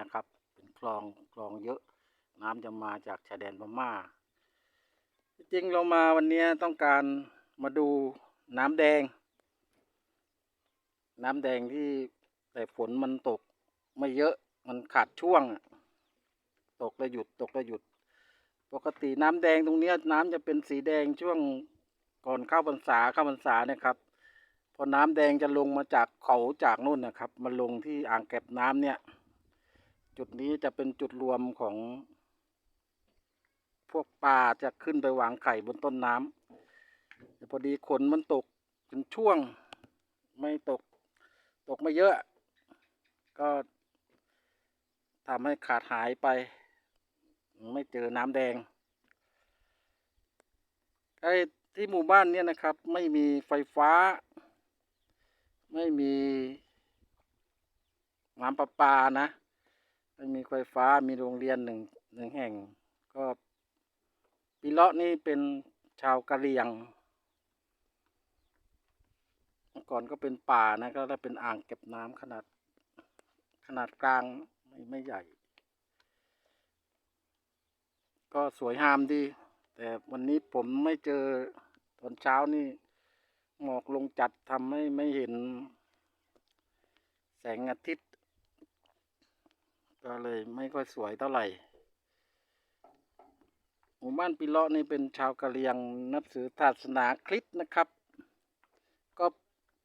นะครับ เป็นคลองคลองเยอะ น้ำจะมาจากชายแดนพม่า จริงเรามาวันนี้ต้องการมาดูน้ำแดง น้ำแดงที่แต่ฝนมันตกไม่เยอะมันขาดช่วง ตกแล้วหยุดตกแล้วหยุด ปกติน้ำแดงตรงเนี้ยน้ำจะเป็นสีแดงช่วงก่อนเข้าพรรษาเข้าพรรษาเนี่ยครับพอน้ำแดงจะลงมาจากเขาจากนู่นนะครับมาลงที่อ่างเก็บน้ำเนี่ย จุดนี้จะเป็นจุดรวมของ พวกปลาจะขึ้นไปวางไข่บนต้นน้ำแต่พอดีฝนมันตกเป็นช่วงไม่ตกตกไม่เยอะ ก็ทำให้ขาดหายไป ไม่เจอน้ำแดงไอ้ที่หมู่บ้านเนี่ยนะครับ ไม่มีไฟฟ้า ไม่มีน้ำประปานะ ม่มีไฟฟ้ามีโรงเรียนหนึ่งหนึ่งแห่ง ก็ปีเลาะนี่เป็นชาวกะเหรี่ยงเมื่อก่อนก็เป็นป่านะก็ได้เป็นอ่างเก็บน้ำขนาดขนาดกลางไม่ไม่ใหญ่ ก็สวยงามดี แต่วันนี้ผมไม่เจอตอนเช้านี่หมอกลงจัดทำให้ไม่เห็น แสงอาทิตย์ ก็เลยไม่ค่อยสวยเท่าไหร่ หมู่บ้านปิเลาะนี่เป็นชาวกะเหรี่ยงนับถือศาสนาคริสต์นะครับ ก็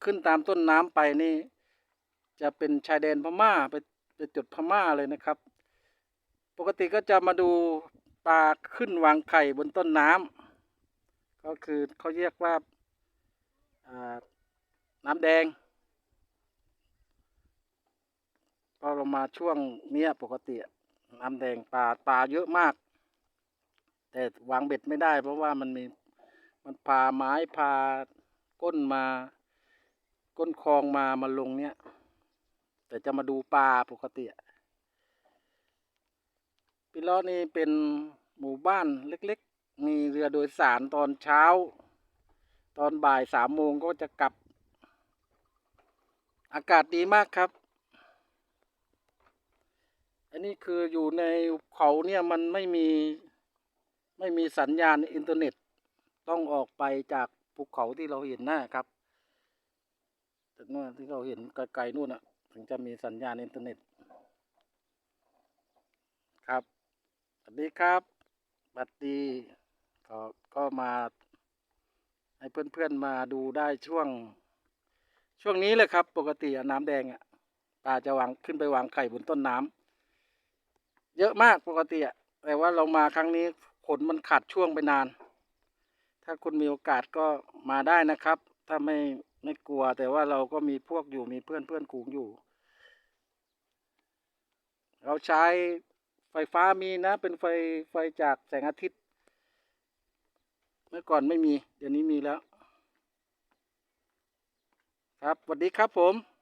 ขึ้นตามต้นน้ำไปนี่ จะเป็นชายแดนพม่าไปไปจุดพม่าเลยนะครับ ปกติก็จะมาดูปลาขึ้นวางไข่บนต้นน้ำก็คือเขาเรียกว่าอ่าน้ำแดง พอเรามาช่วงเนี้ยปกติอะน้ำแดงปลาปลาเยอะมาก แต่วางเบ็ดไม่ได้ เพราะว่ามันมีมันพาไม้พาก้นมา ก้นคลองมามาลงเนี้ยแต่จะมาดูปลาปกติอะปิล้อนี่เป็นหมู่บ้านเล็กๆ มีเรือโดยสารตอนเช้า ตอนบ่ายสามโมงก็จะกลับ อากาศดีมากครับ นนี้คืออยู่ในเขาเนี่ยมันไม่มีไม่มีสัญญาณอินเทอร์เน็ต ต้องออกไปจากภูเขาที่เราเห็นหน้าครับจากนู่นที่เราเห็นไกลๆนู่นอะ ถึงจะมีสัญญาณอินเทอร์เน็ต ครับสวัสดีครับบัดดีก็ก็มา ให้เพื่อนๆมาดูได้ช่วง ช่วงนี้เลยครับ ปกติน้ำแดงอะปลาจะวางขึ้นไปวางไข่บนต้นน้ำ ยอะมากปกติอะแต่ว่าเรามาครั้งนี้ฝนมันขาดช่วงไปนาน ถ้าคุณมีโอกาสก็มาได้นะครับ ถ้าไม่ไม่กลัว แต่ว่าเราก็มีพวกอยู่มีเพื่อนเพื่อนกูงอยู่ เราใช้ไฟฟ้ามีนะ เป็นไฟไฟจากแสงอาทิตย์ เมื่อก่อนไม่มี เดี๋ยวนี้มีแล้ว ครับสวัสดีครับผม